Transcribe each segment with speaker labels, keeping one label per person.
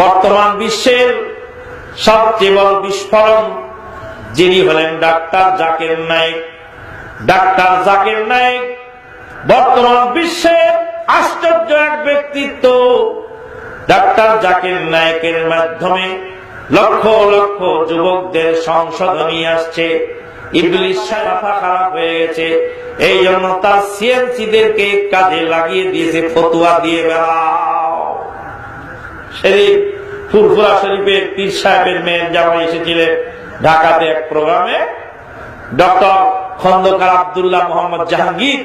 Speaker 1: বর্তমান বিশ্বের সবচেয়ে বড় বিস্ফোরণ যিনি হলেন ডাক্তার জাকির নায়েক। ডাক্তার জাকির নায়েক বর্তমান বিশ্বের আশ্চর্য এক ব্যক্তিত্ব। ডাক্তার জাকির নায়েকের মাধ্যমে লক্ষ লক্ষ যুবকদের সংশোধনী আসছে। হয়ে এই জন্য তার সিএনসিদেরকে কাজে লাগিয়ে দিয়েছে, ফতুয়া দিয়ে বেড়াও শরীফ, ফুরফুরা শরীফের পীর সাহেবের মেয়ের জামাই এসেছিলেন ঢাকাতে এক প্রোগ্রামে। ডক্টর খন্দকার আব্দুল্লাহ মোহাম্মদ জাহাঙ্গীর।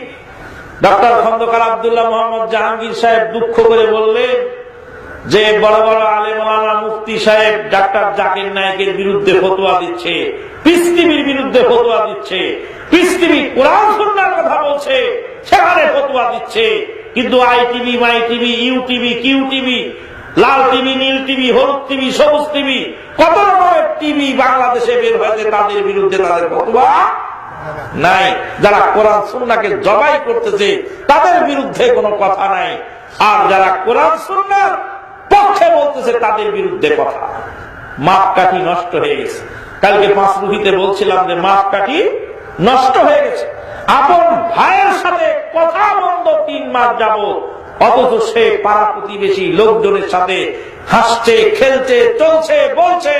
Speaker 1: ডক্টর খন্দকার আব্দুল্লাহ মোহাম্মদ জাহাঙ্গীর সাহেব দুঃখ করে বললেন যে বড় বড় মুফতি সাহেব ডাক্তার জাকির নায়কের বিরুদ্ধে ফতোয়া দিচ্ছে পৃথিবীর বিরুদ্ধে ফতোয়া দিচ্ছে পৃথিবী কোরআন, সুন্নার কথা বলছে, সেখানে ফতোয়া দিচ্ছে। কিন্তু I TV, my TV, U TV, Q TV Lal TV, নীল টিভি, হলুদ টিভি, সবুজ টিভি কত রকমের টিভি বাংলাদেশে বের হয়েছে তাদের বিরুদ্ধে তাদের ফতোয়া নাই। যারা কোরআন সুন্নাকে জবাই করতেছে, তাদের বিরুদ্ধে কোনো কথা নাই। আর যারা কোরআন সুন্নার পক্ষে বলতেছে, তাদের বিরুদ্ধে কথা মাপ কাঠি নষ্ট হয়ে গেছে। কালকে পাঁচ রুহিতে বলছিলাম যে মাপ কাঠি নষ্ট হয়ে গেছে। আপন ভাইয়ের সাথে কথা বন্ধ তিন মাস যাব অথচ সে পাড়া প্রতিবেশী লোকজনের সাথে হাসছে, খেলছে, চলছে, বলছে,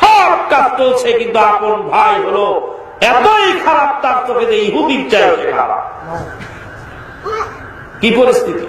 Speaker 1: সব কাজ চলছে, কিন্তু আপন ভাই হলো এতই খারাপ, তার চোখে ইহুদির চাই কি পরিস্থিতি?